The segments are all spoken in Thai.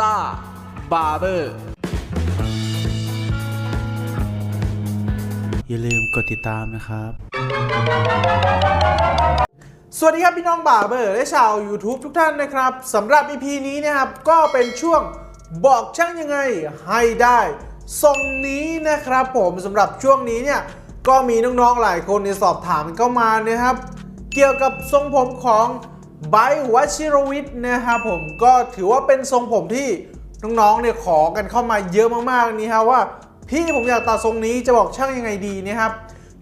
ต้าบาร์เบอร์ อย่าลืมกดติดตามนะครับ สวัสดีครับพี่น้องบ่าเบอร์และชาว YouTube ทุกท่านนะครับสำหรับ EP นี้นะครับ ก็เป็นช่วงบอกช่างยังไงให้ได้ทรงนี้นะครับผมสำหรับช่วงนี้เนี่ย ก็มีน้องๆหลายคนเนี่ยสอบถามเข้ามานะครับ เกี่ยวกับทรงผมของ ไบวัชิรวิทย์นะครับผมก็ถือว่าเป็นทรงผมที่น้องๆเนี่ยขอกันเข้ามาเยอะมากๆนี่ฮะว่า พี่ผมอยากตัดทรงนี้จะบอกช่างยังไงดีนะครับ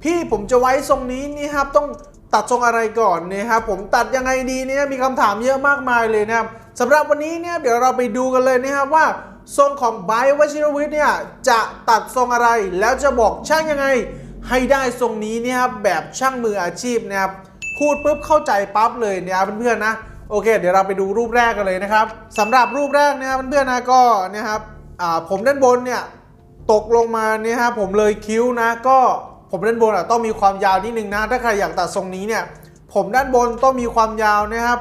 พี่ผมจะไว้ทรงนี้นี่ครับต้องตัดทรงอะไรก่อนนะครับผมตัดยังไงดีเนี่ยมีคำถามเยอะมากมายเลยนะครับสำหรับวันนี้เนี่ยเดี๋ยวเราไปดูกันเลยนะครับว่าทรงของไบร์ทวชิรวิทย์เนี่ยจะตัดทรงอะไรแล้วจะบอกช่างยังไง ให้ได้ทรงนี้เนี่ยครับแบบช่างมืออาชีพนะครับ พูดปุ๊บเข้าใจปั๊บเลยเนี่ยเพื่อนๆนะโอเค เดี๋ยวเราไปดูรูปแรกกันเลยนะครับสำหรับรูปแรกเนะครับเพื่อนๆนะก็เนะครับผมด้านบนเนี่ยตกลงมาเนี่ยฮะผมเลยคิ้วนะ ก็ผมด้านบนอะต้องมีความยาวนิดนึงนะ ถ้าใครอยากตัดทรงนี้เนี่ยผมด้านบนต้องมีความยาวนะครับ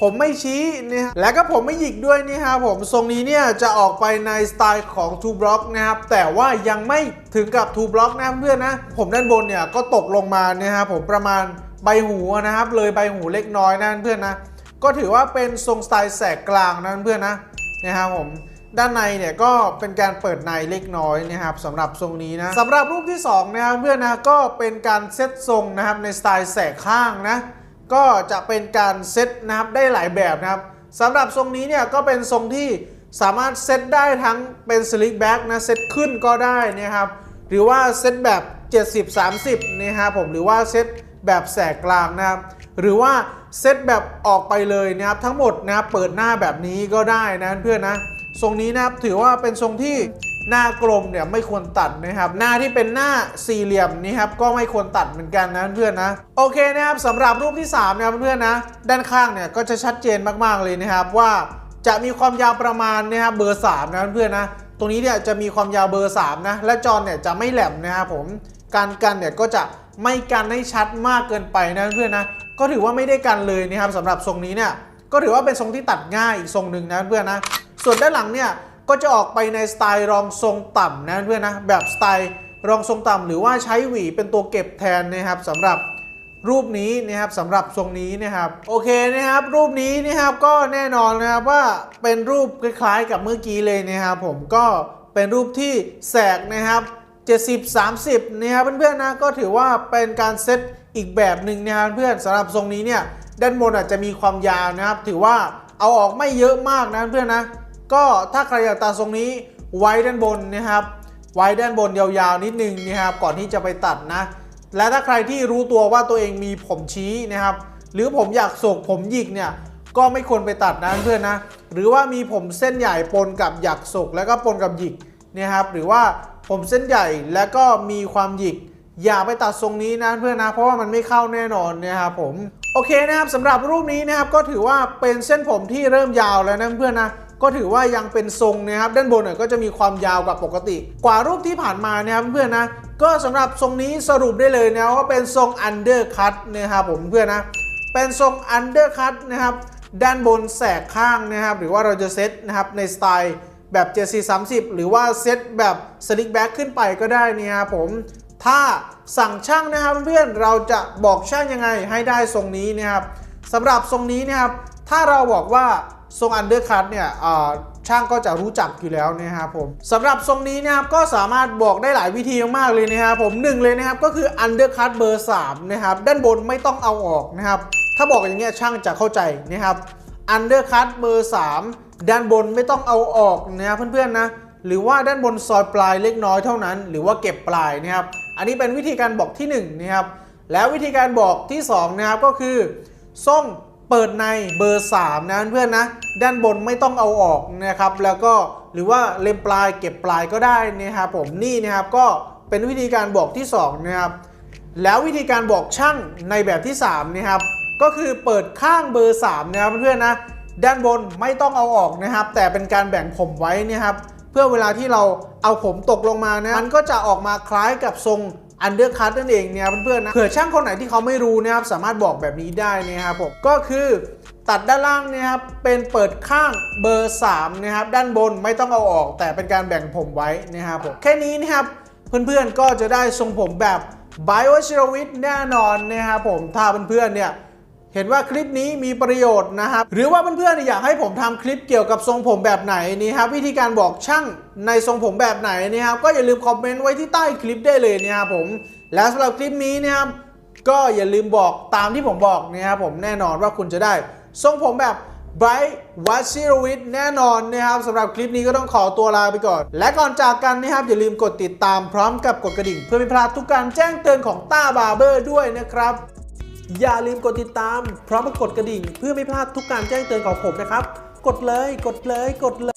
ผมไม่ชี้นะฮะและก็ผมไม่หยิกด้วยนี่ฮะผมทรงนี้เนี่ยจะออกไปในสไตล์ของ Two Block นะครับแต่ว่ายังไม่ถึงกับ Two Block นะเพื่อนนะผมด้านบนเนี่ยก็ตกลงมาเนี่ยฮะผมประมาณ ใบหูนะครับ เลยใบหูเล็กน้อยนะเพื่อนนะ ก็ถือว่าเป็นทรงสไตล์แสกกลางนะเพื่อนนะนะครับผมด้านในเนี่ยก็เป็นการเปิดในเล็กน้อยนะครับสำหรับทรงนี้นะสำหรับรูปที่2นะครับเพื่อนนะก็เป็นการเซตทรงนะครับในสไตล์แสกข้างนะก็จะเป็นการเซตนะครับได้หลายแบบนะครับสำหรับทรงนี้เนี่ยก็เป็นทรงที่สามารถเซตได้ทั้งเป็นสลิกแบ็กนะเซตขึ้นก็ได้นะครับหรือว่าเซตแบบ 70-30นะครับผมหรือว่าเซตแบบแสกกลางนะครับหรือว่าเซตแบบออกไปเลยนะครับทั้งหมดนะครับเปิดหน้าแบบนี้ก็ได้นะเพื่อนนะทรงนี้นะครับถือว่าเป็นทรงที่หน้ากลมเนี่ยไม่ควรตัดนะครับ หน้าที่เป็นหน้าสี่เหลี่ยมนี่ครับก็ไม่ควรตัดเหมือนกันนะเพื่อนนะโอเคนะครับสำหรับรูปที่3นะครับเพื่อนนะด้านข้างเนี่ยก็จะชัดเจนมากๆเลยนะครับว่าจะมีความยาวประมาณนะครับเบอร์3นะเพื่อนนะตรงนี้เนี่ยจะมีความยาวเบอร์3นะและจอเนี่ยจะไม่แหลมนะครับผม การกันเนี่ยก็จะไม่กันให้ชัดมากเกินไปนะเพื่อนนะก็ถือว่าไม่ได้กันเลยนะครับสำหรับทรงนี้เนี่ยก็ถือว่าเป็นทรงที่ตัดง่ายอีกทรงหนึ่งนะเพื่อนนะส่วนด้านหลังเนี่ยก็จะออกไปในสไตล์รองทรงต่ำนะเพื่อนนะแบบสไตล์รองทรงต่ำหรือว่าใช้หวีเป็นตัวเก็บแทนนะครับสำหรับรูปนี้นะครับสำหรับทรงนี้นะครับโอเคนะครับ รูปนี้นะครับก็แน่นอนนะครับว่าเป็นรูปคล้ายๆกับเมื่อกี้เลยนะครับ ผมก็เป็นรูปที่แสกนะครับ 70 30นะครับเพื่อนๆนะก็ถือว่าเป็นการเซตอีกแบบหนึ่งนะครับเพื่อนสำหรับทรงนี้เนี่ยด้านบนอาจจะมีความยาวนะครับ ถือว่าเอาออกไม่เยอะมากนะเพื่อนนะ ก็ถ้าใครอยากตัดทรงนี้ไว้ด้านบนนะครับ ไว้ด้านบนยาวๆนิดนึงนะครับ ก่อนที่จะไปตัดนะ และถ้าใครที่รู้ตัวว่าตัวเองมีผมชี้นะครับ หรือผมอยากโศกผมหยิกเนี่ยก็ไม่ควรไปตัดนะเพื่อนนะ หรือว่ามีผมเส้นใหญ่ปนกับหยักโศกแล้วก็ปนกับหยิกนะครับหรือว่า ผมเส้นใหญ่แล้วก็มีความหยิก อย่าไปตัดทรงนี้นะเพื่อนนะ เพราะว่ามันไม่เข้าแน่นอนนะครับผมโอเคนะครับสำหรับรูปนี้นะครับก็ถือว่าเป็นเส้นผมที่เริ่มยาวแล้วนะเพื่อนนะก็ถือว่ายังเป็นทรงนะครับด้านบนเนี่ยก็จะมีความยาวกว่าปกติ กว่ารูปที่ผ่านมานะครับเพื่อนนะก็สำหรับทรงนี้สรุปได้เลยนะว่าเป็นทรงอันเดอร์คัตนะครับผมเพื่อนนะเป็นทรงอันเดอร์คัตนะครับด้านบนแสกข้างนะครับหรือว่าเราจะเซตนะครับในสไตล์ แบบ7430 หรือว่าเซตแบบสลิกแบ็กขึ้นไปก็ได้นี่ครับผม ถ้าสั่งช่างนะครับเพื่อนเราจะบอกช่างยังไงให้ได้ทรงนี้นะครับสำหรับทรงนี้นะครับ ถ้าเราบอกว่าทรงอันเดอร์คัตเนี่ยช่างก็จะรู้จักอยู่แล้วนะครับผมสำหรับทรงนี้นะครับก็สามารถบอกได้หลายวิธีมากๆเลยนะครับผมหนึ่งเลยนะครับก็คืออันเดอร์คัตเบอร์3นะครับด้านบนไม่ต้องเอาออกนะครับ ถ้าบอกอย่างเงี้ยช่างจะเข้าใจนะครับอันเดอร์คัตเบอร์3 ด้านบนไม่ต้องเอาออกนะครับเพื่อนๆนะหรือว่าด้านบนซอยปลายเล็กน้อยเท่านั้น หรือว่าเก็บปลายนะครับอันนี้เป็นวิธีการบอกที่1นะครับแล้ววิธีการบอกที่2นะครับก็คือส่งเปิดในเบอร์3นะเพื่อนๆนะด้านบนไม่ต้องเอาออกนะครับแล้วก็หรือว่าเล็มปลายเก็บปลายก็ได้นะครับผมนี่นะครับก็เป็นวิธีการบอกที่2นะครับแล้ววิธีการบอกช่างในแบบที่3นะครับก็คือเปิดข้างเบอร์3นะครับเพื่อนๆนะ ด้านบนไม่ต้องเอาออกนะครับ แต่เป็นการแบ่งผมไว้นะครับเพื่อเวลาที่เราเอาผมตกลงมานะมันก็จะออกมาคล้ายกับทรงอันเดอร์คัตนั่นเองเนี่ยเพื่อนๆนะเผื่อช่างคนไหนที่เขาไม่รู้นะครับสามารถบอกแบบนี้ได้นะครับผมก็คือตัดด้านล่างเนี่ยครับเป็นเปิดข้างเบอร์3นะครับด้านบนไม่ต้องเอาออก แต่เป็นการแบ่งผมไว้นะครับผมแค่นี้นะครับเพื่อนๆก็จะได้ทรงผมแบบไบโอชิรวิทแน่นอนนะครับผมถ้าเพื่อนๆเนี่ย เห็นว่าคลิปนี้มีประโยชน์นะครับ หรือว่าเพื่อนๆอยากให้ผมทำคลิปเกี่ยวกับทรงผมแบบไหนนี่ครับวิธีการบอกช่างในทรงผมแบบไหนนี่ครับก็อย่าลืมคอมเมนต์ไว้ที่ใต้คลิปได้เลยนะครับผมแล้วสำหรับคลิปนี้เนะครับก็อย่าลืมบอกตามที่ผมบอกนะครับผมแน่นอนว่าคุณจะได้ทรงผมแบบไบรท์วัชิรวิทแน่นอนนะครับสำหรับคลิปนี้ก็ต้องขอตัวลาไปก่อน และก่อนจากกันนะครับ อย่าลืมกดติดตามพร้อมกับกดกระดิ่ง เพื่อไม่พลาดทุกการแจ้งเตือนของต้าบาร์เบอร์ด้วยนะครับ อย่าลืมกดติดตาม พร้อมกดกระดิ่ง เพื่อไม่พลาดทุกการแจ้งเตือนของผมนะครับ กดเลย กดเลย กดเลย